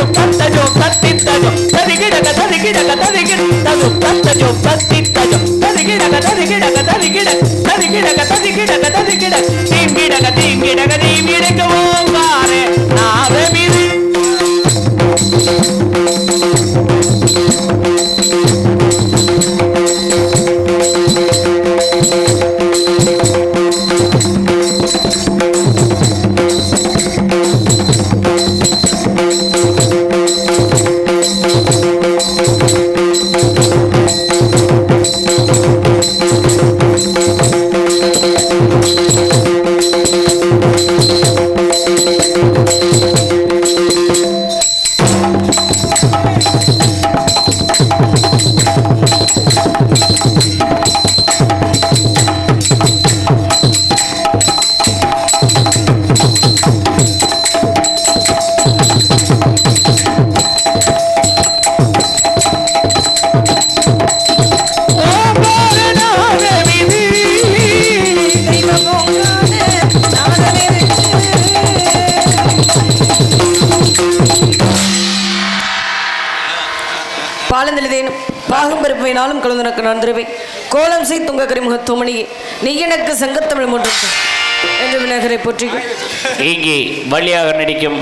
తజో తజో తత్తి తజో తరిగిడక తరిగిడక తరిగిడ తజో తజో తత్తి తజో తరిగిడక తరిగిడక తరిగిడ తరిగిడక తరిగిడక తరిగిడ తీంగిడక తీంగిడక తీంగిడక ఓ தாகம் பருப்பை நாளும் கழுந்தனக்கு நன்றுவை கோலம் செய் துங்க கரிமுகத்தோமணியே நீ எனக்கு சங்கத்தமிழ் மூன்று என்று விநாயகரை போற்றி இங்கே வழியாக நடிக்கும்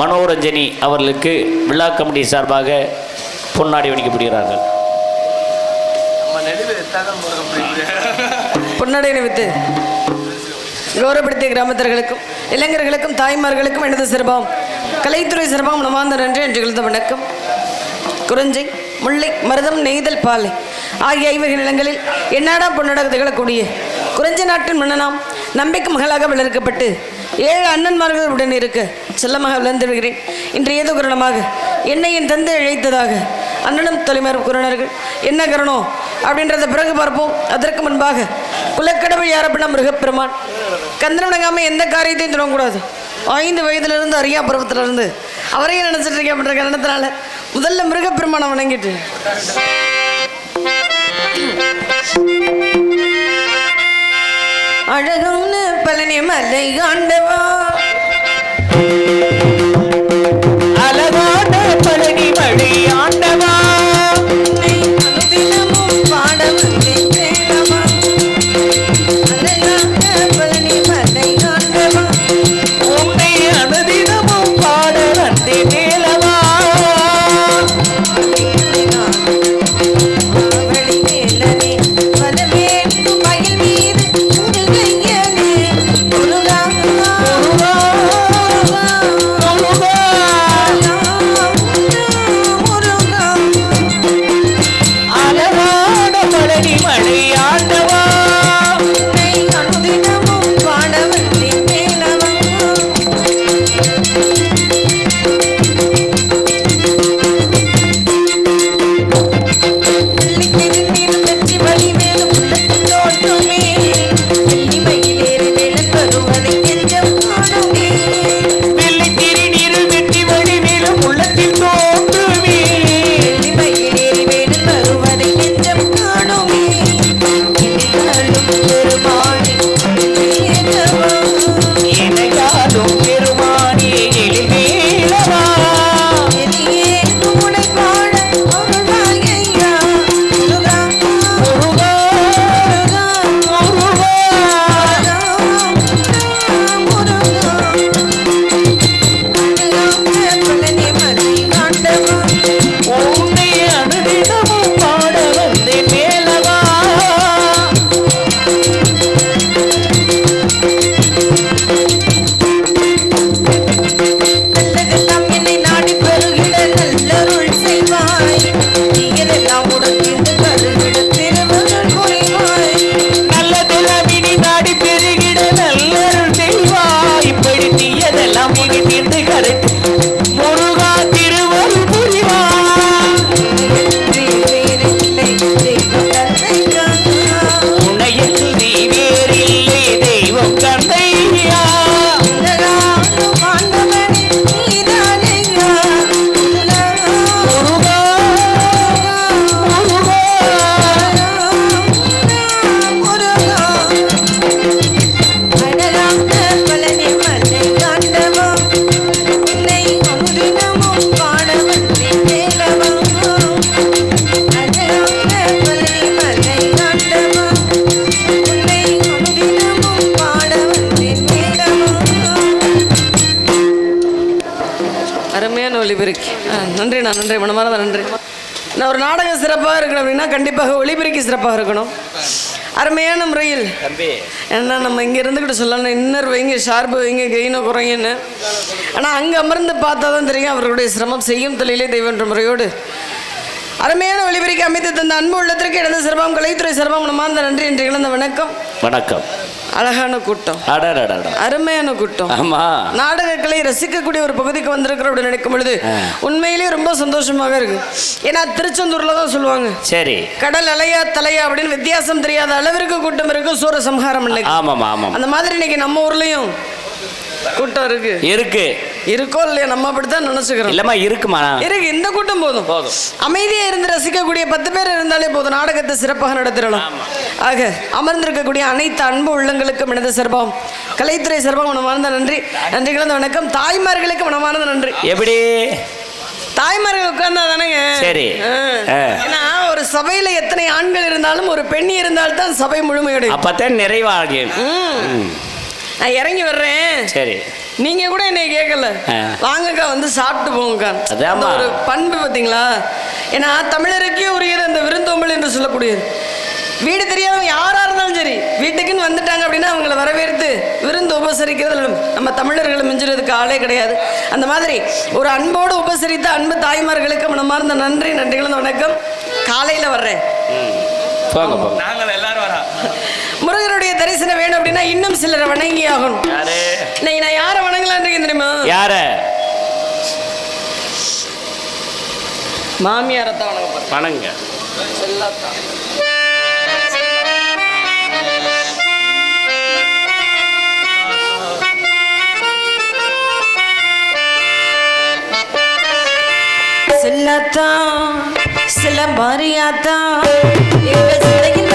மனோரஞ்சனி அவர்களுக்கு விழா கமிட்டி சார்பாக பொன்னாடி வணிக்கப்படுகிறார்கள் பொன்னாடி நிமித்து கௌரவப்படுத்திய கிராமத்தர்களுக்கும் இளைஞர்களுக்கும் தாய்மார்களுக்கும் எனது சிறப்பம். கலைத்துறை சிறப்பாம் நமாந்த நன்றி என்று எழுந்த வணக்கம். குறிஞ்சை முல்லை மருதம் நெய்தல் பாலை. ஆகிய ஐவகை நிலங்களில் என்னாடா பொன்னடாக திகழக்கூடிய குறைஞ்ச நாட்டின் மன்னனாம் நம்பிக்கை மகளாக வளர்க்கப்பட்டு ஏழு அண்ணன்மார்கள் உடன் இருக்க செல்லமாக விளந்து விடுகிறேன் இன்று ஏதோ காரணமாக என்னை என் தந்தை இழைத்ததாக அண்ணனும் தொலைமார் கூறினார்கள். என்ன காரணம் அப்படின்றத பிறகு பார்ப்போம். அதற்கு முன்பாக குலக்கடவுள் யாரப்பினா மிருகப்பெருமான். கந்தன் விளங்காமல் எந்த காரியத்தையும் தொடங்கக்கூடாது. ஐந்து வயதிலிருந்து அரியா பருவத்திலிருந்து அவரையும் நினைச்சிட்டு இருக்கேன் அப்படின்ற காரணத்தினால. முதல்ல மிருகப்பெருமானை வணங்கிட்டு. அழகம்னு பழனி மலை ஆண்டவா நன்றிண்ணா நன்றி. மனமார்ந்த நன்றி. நான் ஒரு நாடகம் சிறப்பாக இருக்கணும் அப்படின்னா கண்டிப்பாக ஒளிபெருக்கி சிறப்பாக இருக்கணும். அருமையான முறையில். ஏன்னா நம்ம இங்கே இருந்துக்கிட்டு சொல்லணும் இன்னர் வைங்க ஷார்ப்பு வைங்க கெயினை குறைங்கன்னு ஆனால் அங்கே அமர்ந்து பார்த்தா தான் தெரியும் அவர்களுடைய சிரமம் செய்யும் தொழிலே தெய்வன்ற முறையோடு. அருமையான ஒளிபெருக்கி அமைத்து தந்த அன்பு உள்ளத்திற்கு இடது சிரமம் கலைத்துறை சிரமம். மனமார்ந்த நன்றி என்று இழந்த வணக்கம். வணக்கம். அழகான கூட்டம். அருமையான கூட்டம். ஆமா. நாடகங்களை ரசிக்கக்கூடிய ஒரு பகுதிக்கு வந்திருக்கிறோம் அப்படின்னு நினைக்கும் பொழுது. உண்மையிலேயே ரொம்ப சந்தோஷமாக இருக்கு. ஏன்னா திருச்செந்தூர்ல தான் சொல்லுவாங்க. சரி. கடல் அலையா தலையா அப்படின்னு வித்தியாசம் தெரியாத அளவிற்கு கூட்டம் இருக்கு சூர சம்ஹாரம் ஆமாம் ஆமாம் அந்த மாதிரி இன்னைக்கு நம்ம ஊர்லயும் கூட்டம் இருக்கு. இருக்கு. இருக்கோ இல்லையா நம்ம அப்படித்தான் நினைச்சுக்கிறோம். இல்லம்மா இருக்குமா? இருக்கு இந்த கூட்டம் போதும். போதும். அமைதியா இருந்து ரசிக்கக்கூடிய பத்து பேர் இருந்தாலே போதும். நாடகத்தை சிறப்பாக நடத்திடலாம். ஆக அமர்ந்திருக்கக்கூடிய அனைத்து அன்பு உள்ளங்களுக்கும் எனது சிறப்பாகும் கலைத்துறை சிறப்பாக மனமார்ந்த நன்றி. நன்றி கலந்த வணக்கம். தாய்மார்களுக்கு மனமார்ந்த நன்றி. எப்படி? தாய்மார்கள் உட்கார்ந்தா தானேங்க சரி. ஏன்னா ஒரு சபையில எத்தனை ஆண்கள் இருந்தாலும் ஒரு பெண் இருந்தால்தான் சபை முழுமையடையும். அப்பத்தான் நிறைவாகும். நான் இறங்கி வர்றேன். சரி. நீங்க கூட என்னை கேட்கல. வாங்கக்கா வந்து சாப்பிட்டு போங்கக்கா. ஒரு பண்பு பார்த்தீங்களா ஏன்னா தமிழருக்கே உரியது அந்த விருந்தோம்பல் என்று சொல்லக்கூடியது. வீடு தெரியாதவங்க யாரா இருந்தாலும் சரி வீட்டுக்குன்னு வந்துட்டாங்க அப்படின்னா அவங்கள வரவேற்று விருந்து உபசரிக்கிறது நம்ம தமிழர்களை மிஞ்சுறதுக்கு ஆளே கிடையாது. அந்த மாதிரி ஒரு அன்போடு உபசரித்த அன்பு தாய்மார்களுக்கு மனமார்ந்த நன்றி நன்றிகள் வணக்கம். காலையில வர்றேன். போங்க போங்க நாங்கள் எல்லாரும் வரா முருகனுடைய தரிசனம் வேணும் அப்படின்னா இன்னும் சிலரை வணங்கி ஆகணும் யாரு? இன்னைக்கு நான் யாரை வணங்கலான் இருக்கேன் தெரியுமா? யார? மாமியாரை தான் வணங்க போறேன். வணங்க செல்லாத்தா. செல்லாத்தா சிலம்பாரியாத்தா எங்க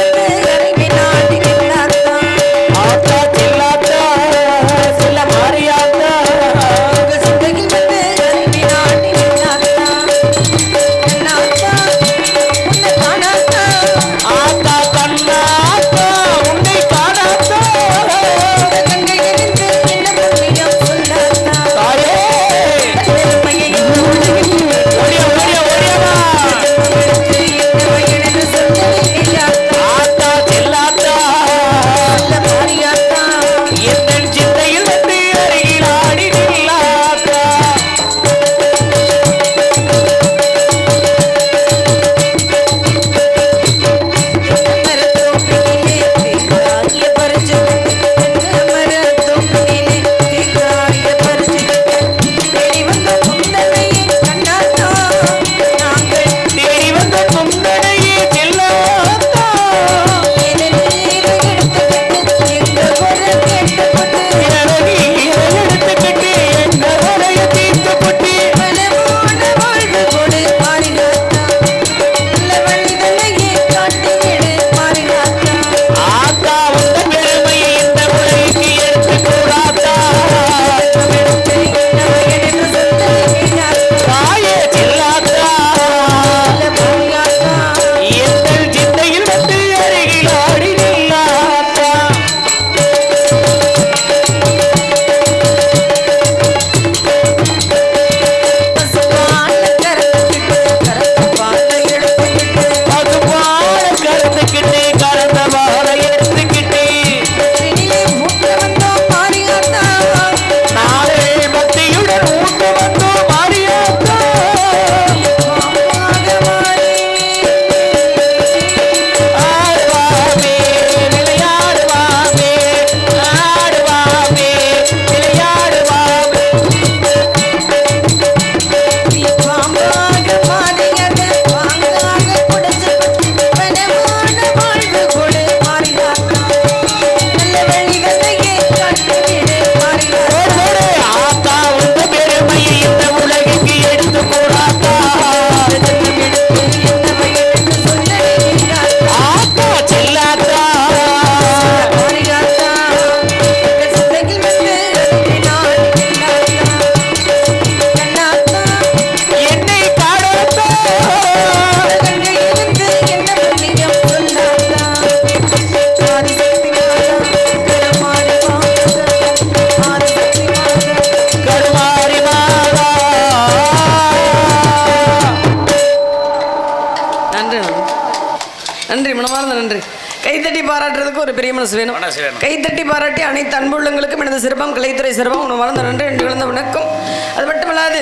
நன்றி. கைத்தட்டி பாராட்டுறதுக்கு ஒரு பெரிய மனசு வேணும். கைத்தட்டி பாராட்டி அனைத்து அன்புள்ளங்களுக்கும் எனது சிறப்பம் கலைத்துறை சிறப்பம் உணவு மறந்த நன்றி என்று விழுந்த வணக்கம். அது மட்டும் இல்லாது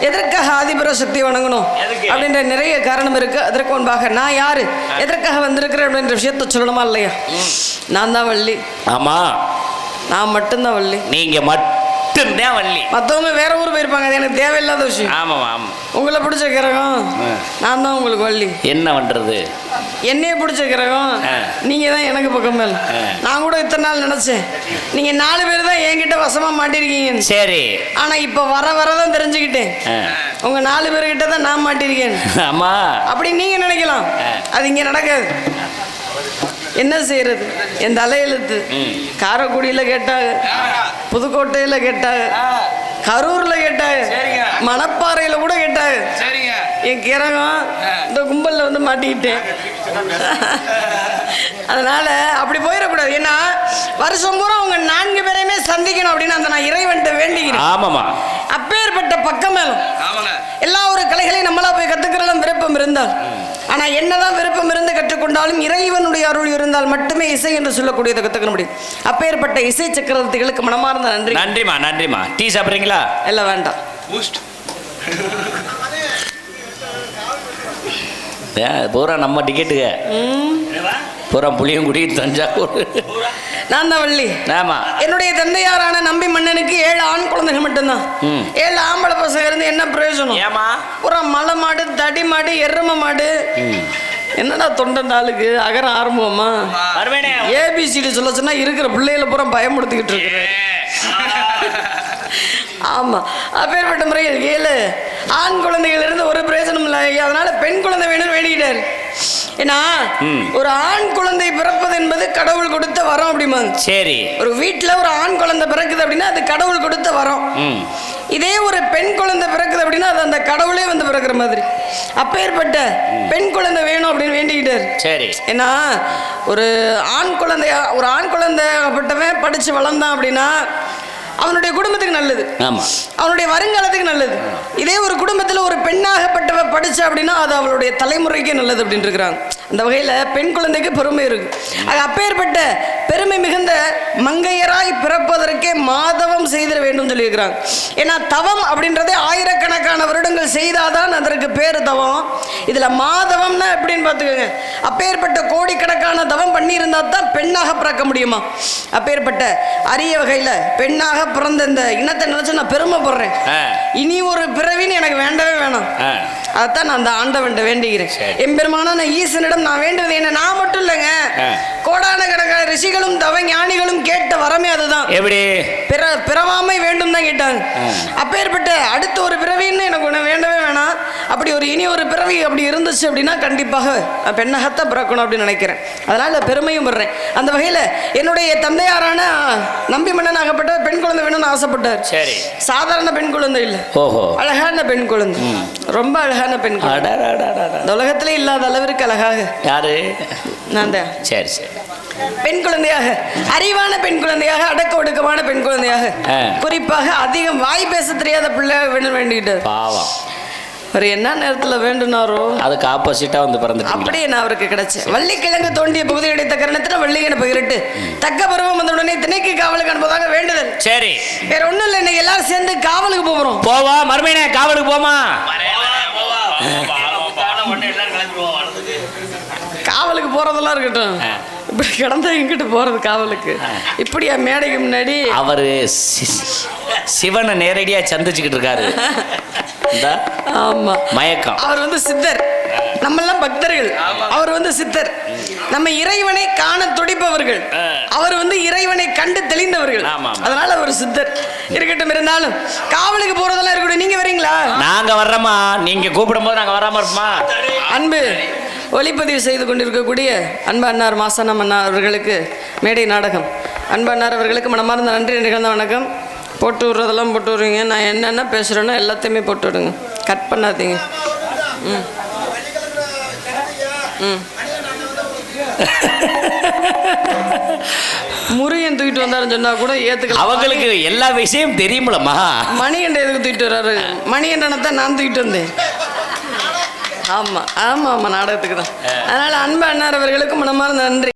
எதற்காக ஆதிபுர சக்தி வணங்கணும்? அப்படின்ற நிறைய காரணம் இருக்கு. அதற்கு முன்பாக நான் யாரு? எதற்காக வந்திருக்கிறேன் அப்படின்ற விஷயத்த சொல்லணுமா இல்லையா? நான் தான் வள்ளி. ஆமா. நான் மட்டும்தான் வள்ளி. நீங்க மட்டும்தான் வள்ளி. மற்றவங்க வேற ஊர் போயிருப்பாங்க அது எனக்கு தேவையில்லாத விஷயம். ஆமா ஆமா உங்களை பிடிச்ச கிரகம். நான் தான் உங்களுக்கு வள்ளி. என்ன பண்றது? என்னைய பிடிச்ச கிரகம் ஆ. நீங்க தான் எனக்கு பக்கம் மேல. நான் கூட இத்தனை நாள் நினைச்சேன். நீங்க நாலு பேர் தான் என்கிட்ட வசமா மாட்டிருக்கீங்க சரி. ஆனா இப்ப வர வர தான் தெரிஞ்சுக்கிட்டேன். ஆ. உங்க நாலு பேர்கிட்ட தான் நான் மாட்டிருக்கேன். ஆமா. அப்படி நீங்க நினைக்கலாம். அது இங்க நடக்காது. என்ன செய்யறது? என் தலையெழுத்து. காரைக்குடியில கேட்டாங்க. புதுக்கோட்டையில கேட்டாங்க. கரூர்ல கேட்டாங்க. சரிங்க. மணப்பாறையில கூட கேட்டாங்க. சரிங்க. என் கிரகம் இந்த கும்பல்ல வந்து மாட்டிக்கிட்டேன். அதனால அப்படி போயிடக்கூடாது. ஏன்னா வருஷம் பூரா அவங்க நான்கு பேரையுமே சந்திக்கணும் அப்படின்னு அந்த நான் இறைவன்ட்ட வேண்டிக்கிறேன். ஆமாமா அப்பேற்பட்ட பக்கம் விருப்பம் இருந்தால் ஆனா என்னதான் விருப்பம் இருந்து கற்றுக்கொண்டாலும் இறைவனுடைய அருள் இருந்தால் மட்டுமே இசை என்று சொல்லக்கூடியதை கத்துக்க முடியும். அப்பேற்பட்ட இசை சக்கரவர்த்திகளுக்கு மனமார்ந்த நன்றி. நன்றிமா நன்றிமா டீ சாப்பிட்றீங்களா? எல்லாம் வேண்டாம். ஏன், பூரா நம்ம டிக்கெட்டுங்க ம், பூரா புளியங்குடி தஞ்சாவூர். நான் தான் வள்ளி. ஆமா. என்னுடைய தந்தையாரான நம்பி மன்னனுக்கு ஏழு ஆண் குழந்தைகள் மட்டும்தான். ஏழு ஆம்பளை பசங்க இருந்து என்ன பிரயோஜனம்? ஏமா பூரா மலை மாடு தடி மாடு எரும மாடு. என்னடா தொண்டை நாளுக்கு அகரம் ஆரம்பமா ஏபிசிடி சொல்ல சொன்னா இருக்கிற பிள்ளைகளை பூரா பயமுடுத்திக்கிட்டு இருக்கிறேன் ஆமா. அப்பேற்பட்ட முறையில் ஏழு ஆண் குழந்தைகள் இருந்து ஒரு பிரயோஜனம் இல்லை. அதனால பெண் குழந்தை வேணும்னு வேண்டிக்கிட்டாரு. ஏன்னா. ஒரு ஆண் குழந்தை பிறப்பது என்பது கடவுள் கொடுத்த வரம் அப்படிம்பாங்க சரி. ஒரு வீட்டில் ஒரு ஆண் குழந்தை பிறக்குது அப்படின்னா அது கடவுள் கொடுத்த வரம். இதே ஒரு பெண் குழந்தை பிறக்குது அப்படின்னா அது அந்த கடவுளே வந்து பிறக்கிற மாதிரி. அப்பேற்பட்ட பெண் குழந்தை வேணும் அப்படின்னு வேண்டிக்கிட்டாரு. சரி. ஏன்னா ஒரு ஆண் குழந்தையா ஒரு ஆண் குழந்தைப்பட்டவன் படித்து வளர்ந்தான் அப்படின்னா அவனுடைய குடும்பத்துக்கு நல்லது. ஆமா. அவனுடைய வருங்காலத்துக்கு நல்லது. இதே ஒரு குடும்பத்தில் ஒரு பெண்ணாகப்பட்டவ படிச்சா அப்படின்னா அது அவளுடைய தலைமுறைக்கே நல்லது அப்படின்னு இருக்கிறாங்க. அந்த வகையில் பெண் குழந்தைக்கு பெருமை இருக்கு. அது அப்பேற்பட்ட பெருமை மிகுந்த மங்கையராய் பிறப்பதற்கே மாதவம் செய்திட வேண்டும் சொல்லியிருக்கிறாங்க. ஏன்னா தவம் அப்படின்றதே ஆயிரக்கணக்கான வருடங்கள் செய்தாதான் அதற்கு பேர் தவம். இதில் மாதவம்னா எப்படின்னு பார்த்துக்கோங்க. அப்பேற்பட்ட கோடிக்கணக்கான தவம் பண்ணியிருந்தா தான் பெண்ணாக பிறக்க முடியுமா? அப்பேற்பட்ட அரிய வகையில் பெண்ணாக பிறந்த இந்த இனத்தை நினைச்சு நான் பெருமைப்படுறேன். இனி ஒரு பிறவின்னு எனக்கு வேண்டவே வேணாம். அதைத்தான் நான் அந்த ஆண்டவன்ட்ட வேண்டிக்கிறேன் சரி. எம்பெருமானா நான் ஈசனிடம் நான் வேண்டுவது என்ன? நான் மட்டும் இல்லைங்க. கோடான கணக்கான ரிஷிகளும் தவ ஞானிகளும் கேட்ட வரமே அதுதான். எப்படி? பிற பிறவாமை வேண்டும் தான் கேட்டாங்க. அப்பேற்பட்ட அடுத்த ஒரு பிறவின்னு எனக்கு ஒன்று வேண்டவே வேணாம். அப்படி ஒரு இனி ஒரு பிறவி அப்படி இருந்துச்சு அப்படின்னா கண்டிப்பாக பெண்ணகத்தான் பிறக்கணும் அப்படின்னு நினைக்கிறேன். அதனால பெருமையும் படுறேன். அந்த வகையில் என்னுடைய தந்தையாரான நம்பி மன்னன் ஆகப்பட்ட பெண் குழந்தை வேணும்னு ஆசைப்பட்டார். சரி. சாதாரண பெண் குழந்தை இல்லை. ஓஹோ. அழகான பெண் குழந்தை. ரொம்ப அழகான பெண். இந்த உலகத்திலே இல்லாத அளவிற்கு அழகாக யாரு நான் தான் சரி சரி பெண் குழந்தையாக அறிவான பெண் குழந்தையாக அடக்க ஒடுக்கமான பெண் குழந்தையாக. குறிப்பாக அதிகம் வாய் பேச தெரியாத பிள்ளையாக வேணும் வேண்டிக்கிட்டார் பாவம் அவர் என்ன நேரத்தில் வேண்டுனாரோ அதுக்கு ஆப்போசிட்டா வந்து பிறந்துட்டீங்க. அப்படியே நான் அவருக்கு கிடைச்சேன். வள்ளிக்கிழங்கு தோண்டிய பகுதி கிடைத்த கரணத்தில் வள்ளிகனை பகிரட்டு தக்க பருவம் வந்த உடனே திணைக்கு காவலுக்கு அனுப்புவதாக வேண்டுதல். சரி. வேற ஒண்ணும் இல்லை இன்னைக்கு எல்லாரும் சேர்ந்து காவலுக்கு போகிறோம் போவா மறுமையினே காவலுக்கு போமா? காவலுக்கு போறதெல்லாம் இருக்கட்டும். இப்படி கிடந்தா எங்கிட்டு போறது காவலுக்கு. இப்படியா மேடைக்கு முன்னாடி? அவரு சிவனை நேரடியா சந்திச்சுக்கிட்டு இருக்காரு. இந்தா, ஆமா. மயக்கம். அவர் வந்து சித்தர். நம்மெல்லாம் பக்தர்கள். அவர் வந்து சித்தர். நம்ம இறைவனை காண துடிப்பவர்கள். அவர் வந்து இறைவனை கண்டு தெளிந்தவர்கள். அதனால அவர் சித்தர். இருக்கட்டும் இருந்தாலும் காவலுக்கு போறதெல்லாம் இருக்கட்டும். நீங்க வரீங்களா? நாங்க வர்றோமா நீங்க கூப்பிடும் போது நாங்க வராம இருப்போமா? அன்பு ஒளிப்பதிவு செய்து கொண்டிருக்கக்கூடிய அன்பு அன்னார் மாசனம் அண்ணா அவர்களுக்கு மேடை நாடகம். அன்பு அன்னார் அவர்களுக்கு மனமார்ந்த நன்றி நிகழ்ந்த வணக்கம். போட்டு விட்றதெல்லாம் போட்டு விடுவீங்க நான் என்னென்ன பேசுகிறேனோ எல்லாத்தையுமே போட்டு விடுங்க. கட் பண்ணாதீங்க. ம். ம். முருகன் தூக்கிட்டு வந்தாருன்னு சொன்னா கூட ஏத்துக்கலாம் அவங்களுக்கு எல்லா விஷயம் தெரியுமில்லம்மா மணிகண்ட எதுக்கு தூக்கிட்டு வர்றாரு? மணிகண்டனை தான் நான் தூக்கிட்டு வந்தேன். ஆமாம் ஆமாம் ஆமாம் நாடகத்துக்கு தான். அதனால் அன்பு அண்ணார் அவர்களுக்கு மனமார்ந்த நன்றி.